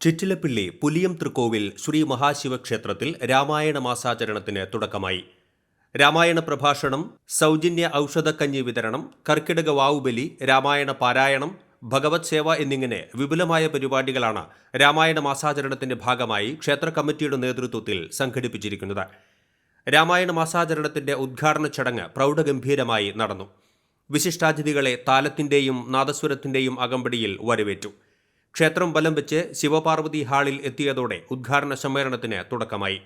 ചിറ്റിലപ്പിള്ളി പുലിയം തൃക്കോവിൽ ശ്രീ മഹാശിവക്ഷേത്രത്തിൽ രാമായണ മാസാചരണത്തിന് തുടക്കമായി. രാമായണ പ്രഭാഷണം സൗജന്യ ഔഷധക്കഞ്ഞി വിതരണം കർക്കിടക വാവുബലി രാമായണ പാരായണം ഭഗവത് സേവ എന്നിങ്ങനെ വിപുലമായ പരിപാടികളാണ് രാമായണ മാസാചരണത്തിന്റെ ഭാഗമായി ക്ഷേത്ര കമ്മിറ്റിയുടെ നേതൃത്വത്തിൽ സംഘടിപ്പിച്ചിരിക്കുന്നത്. രാമായണ മാസാചരണത്തിന്റെ ഉദ്ഘാടന ചടങ്ങ് പ്രൗഢഗംഭീരമായി നടന്നു. വിശിഷ്ടാതിഥികളെ താലത്തിന്റെയും നാദസ്വരത്തിന്റെയും അകമ്പടിയിൽ വരവേറ്റു. ക്ഷേത്രം വലം വെച്ച് ശിവപാർവതി ഹാളിൽ എത്തിയതോടെ ഉദ്ഘാടന സമ്മേളനത്തിന് തുടക്കമായി.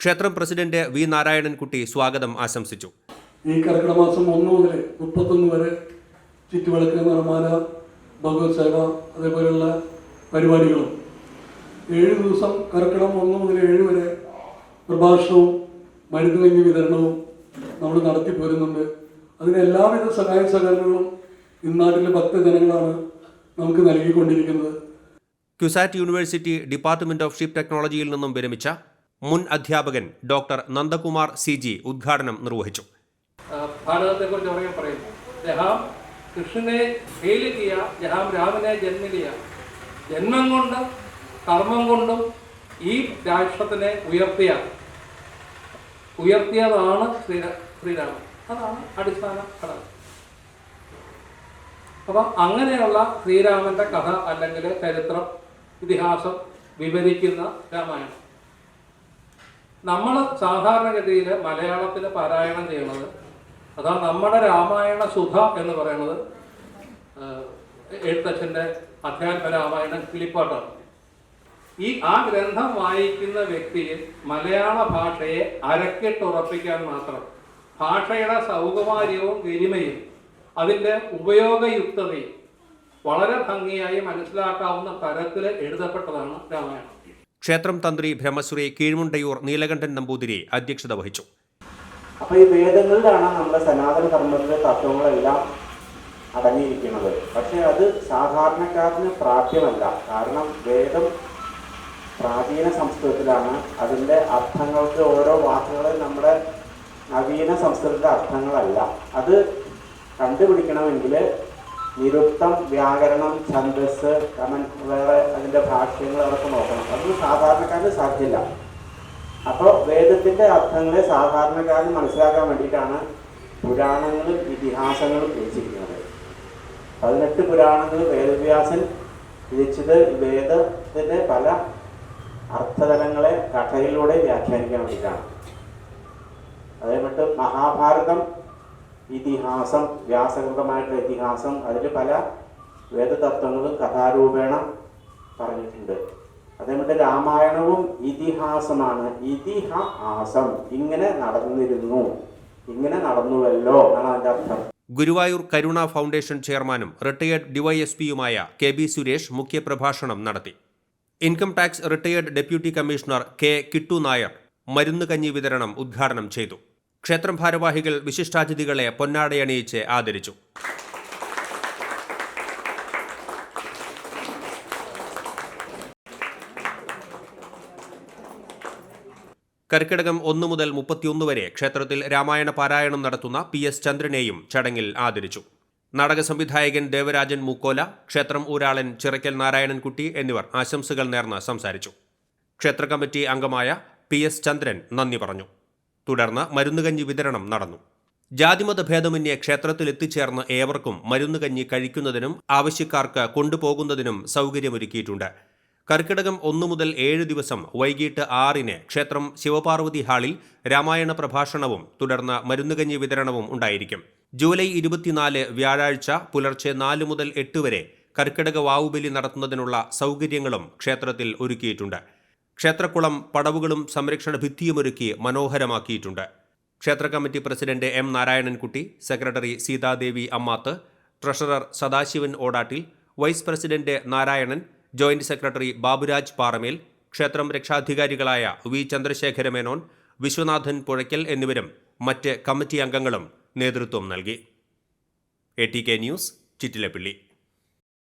ക്ഷേത്രം പ്രസിഡന്റ് വി നാരായണൻകുട്ടി സ്വാഗതം ആശംസിച്ചു. ഈ കർക്കിടക മാസം ഒന്ന് മുതൽ മുപ്പത്തൊന്ന് വരെ ചുറ്റുവിളക്ക് നിർമ്മാണ ഭഗവത് സേവ അതേപോലെയുള്ള പരിപാടികളും. ഏഴ് ദിവസം കർക്കിടം ഒന്ന് മുതൽ ഏഴ് വരെ പ്രഭാഷണവും മരുന്ന് കഞ്ഞി വിതരണവും നമ്മൾ നടത്തി പോരുന്നുണ്ട്. അതിന് എല്ലാവിധ സഹായ സഹകരണങ്ങളും ഇന്നാട്ടിലെ ഭക്തജനങ്ങളാണ് നമുക്ക് നൽകിക്കൊണ്ടിരിക്കുന്നത്. CUSAT university department of ship ടെക്നോളജിയിൽ നിന്നും വിരമിച്ച മുൻ അധ്യാപകൻ ഡോക്ടർ നന്ദകുമാർ സി ജി ഉദ്ഘാടനം നിർവഹിച്ചു. ഭാരതത്തെക്കുറിച്ച് പറയാൻ പറയുന്നു. ജഹാം കൃഷ്ണനെ ഫെയിൽ ചെയ്യുക ജഹാം രാമനെ ജന്മിലിയ ജന്മം കൊണ്ട് കർമ്മം കൊണ്ടും ഈ രാഷ്ട്രത്തിനെ ഉയർത്തിയ ഉയർത്തിയതാണ് ശ്രീ ശ്രീരാമൻ. അതാണ് അടിസ്ഥാന ഘടകം. അപ്പം അങ്ങനെയുള്ള ശ്രീരാമന്റെ കഥ അല്ലെങ്കിൽ ചരിത്രം ഇതിഹാസം വിവരിക്കുന്ന രാമായണം. നമ്മൾ സാധാരണഗതിയിൽ മലയാളത്തിൽ പാരായണം ചെയ്യുന്നത് അതാ നമ്മുടെ രാമായണ സുധ എന്ന് പറയുന്നത് എഴുത്തച്ഛന്റെ അധ്യാത്മ രാമായണം കിളിപ്പാട്ടാണ്. ഈ ആ ഗ്രന്ഥം വായിക്കുന്ന വ്യക്തിയെ മലയാള ഭാഷയെ അരക്കിട്ടുറപ്പിക്കാൻ മാത്രം ഭാഷയുടെ സൗകുമാര്യവും ഗരിമയും അതിന്റെ ഉപയോഗയുക്തതയും വളരെ ഭംഗിയായി മനസ്സിലാക്കാവുന്ന തരത്തിൽ എഴുതപ്പെട്ടതാണ് രാമായണം. ക്ഷേത്രം തന്ത്രി ബ്രഹ്മശ്രീ കീഴ്മുണ്ടയൂർ നീലകണ്ഠൻ നമ്പൂതിരി അധ്യക്ഷത വഹിച്ചു. അപ്പൊ ഈ വേദങ്ങളിലാണ് നമ്മുടെ സനാതന ധർമ്മത്തിലെ തത്വങ്ങളെല്ലാം അടങ്ങിയിരിക്കുന്നത്. പക്ഷെ അത് സാധാരണക്കാരന് പ്രാപ്യമല്ല. കാരണം വേദം പ്രാചീന സംസ്കൃതത്തിലാണ്. അതിന്റെ അർത്ഥങ്ങൾക്ക് ഓരോ വാക്കുകളും നമ്മുടെ നവീന സംസ്കൃതത്തിലെ അർത്ഥങ്ങളല്ല. അത് കണ്ടുപിടിക്കണമെങ്കിൽ നിരുക്തം വ്യാകരണം ഛന്ദസ് കമൻ വേറെ അതിന്റെ ഭാഷ്യങ്ങൾ അതൊക്കെ നോക്കണം. അതൊന്നും സാധാരണക്കാരന് സാധ്യമല്ല അപ്പോൾ വേദത്തിന്റെ അർത്ഥങ്ങളെ സാധാരണക്കാരന് മനസ്സിലാക്കാൻ വേണ്ടിയിട്ടാണ് പുരാണങ്ങളും ഇതിഹാസങ്ങളും രചിക്കുന്നത് പതിനെട്ട് പുരാണങ്ങൾ വേദവ്യാസൻ രചിച്ചത് വേദത്തിന്റെ പല അർത്ഥതലങ്ങളെ കഥയിലൂടെ വ്യാഖ്യാനിക്കാൻ വേണ്ടിയിട്ടാണ്. അതേപോലെ മഹാഭാരതം ഇതിഹാസം വ്യാസകൃതമായിട്ടുള്ള ഇതിഹാസം അതിൽ പല വേദതത്വങ്ങളും കഥാരൂപേണ പറഞ്ഞിട്ടുണ്ട്. അതേപോലെ രാമായണവും ഇതിഹാസമാണ്. ഇതിഹാസം ഇങ്ങനെ നടന്നിരുന്നു. ഇങ്ങനെ നടന്നുവല്ലോ എന്നാണ് അതിന്റെ അർത്ഥം. ഗുരുവായൂർ കരുണ ഫൗണ്ടേഷൻ ചെയർമാനും റിട്ടയേർഡ് ഡിവൈഎസ്പിയുമായ കെ ബി സുരേഷ് മുഖ്യപ്രഭാഷണം നടത്തി. Income tax retired deputy commissioner K Kittu Nair മരുന്ന് കഞ്ഞി വിതരണം ഉദ്ഘാടനം ചെയ്തു. ക്ഷേത്രം ഭാരവാഹികൾ വിശിഷ്ടാതിഥികളെ പൊന്നാടയണിയിച്ച് ആദരിച്ചു. കർക്കിടകം ഒന്നു മുതൽ മുപ്പത്തിയൊന്ന് വരെ ക്ഷേത്രത്തിൽ രാമായണ പാരായണം നടത്തുന്ന പി എസ് ചന്ദ്രനെയും ചടങ്ങിൽ ആദരിച്ചു. നാടക സംവിധായകൻ ദേവരാജൻ മൂക്കോല ക്ഷേത്രം ഊരാളൻ ചിറക്കൽ നാരായണൻകുട്ടി എന്നിവർ ആശംസകൾ നേർന്ന് സംസാരിച്ചു. ക്ഷേത്ര കമ്മിറ്റി അംഗമായ പി എസ് ചന്ദ്രൻ നന്ദി പറഞ്ഞു. തുടർന്ന് മരുന്നുകഞ്ഞി വിതരണം നടന്നു. ജാതിമത ഭേദമന്യേ ക്ഷേത്രത്തിൽ എത്തിച്ചേർന്ന ഏവർക്കും മരുന്നുകഞ്ഞി കഴിക്കുന്നതിനും ആവശ്യക്കാർക്ക് കൊണ്ടുപോകുന്നതിനും സൗകര്യമൊരുക്കിയിട്ടുണ്ട്. കർക്കിടകം ഒന്നു മുതൽ ഏഴ് ദിവസം വൈകിട്ട് ആറിന് ക്ഷേത്രം ശിവപാർവതി ഹാളിൽ രാമായണ പ്രഭാഷണവും തുടർന്ന് മരുന്നുകഞ്ഞി വിതരണവും ഉണ്ടായിരിക്കും. ജൂലൈ ഇരുപത്തിനാല് വ്യാഴാഴ്ച പുലർച്ചെ നാല് മുതൽ എട്ട് വരെ കർക്കിടക വാവുബലി നടത്തുന്നതിനുള്ള സൗകര്യങ്ങളും ക്ഷേത്രത്തിൽ ഒരുക്കിയിട്ടുണ്ട്. ക്ഷേത്രക്കുളം പടവുകളും സംരക്ഷണ ഭിത്തിയുമൊരുക്കി മനോഹരമാക്കിയിട്ടുണ്ട്. ക്ഷേത്ര committee president M Narayanankutty secretary Seethadevi Ammath treasurer Sadasivan Odattil vice president Narayanan joint secretary Baburaj Paramel ക്ഷേത്രം രക്ഷാധികാരികളായ വി ചന്ദ്രശേഖര മേനോൻ വിശ്വനാഥൻ പുഴയ്ക്കൽ എന്നിവരും മറ്റ് കമ്മിറ്റി അംഗങ്ങളും നേതൃത്വം നൽകി. A T K news Chittilappilly.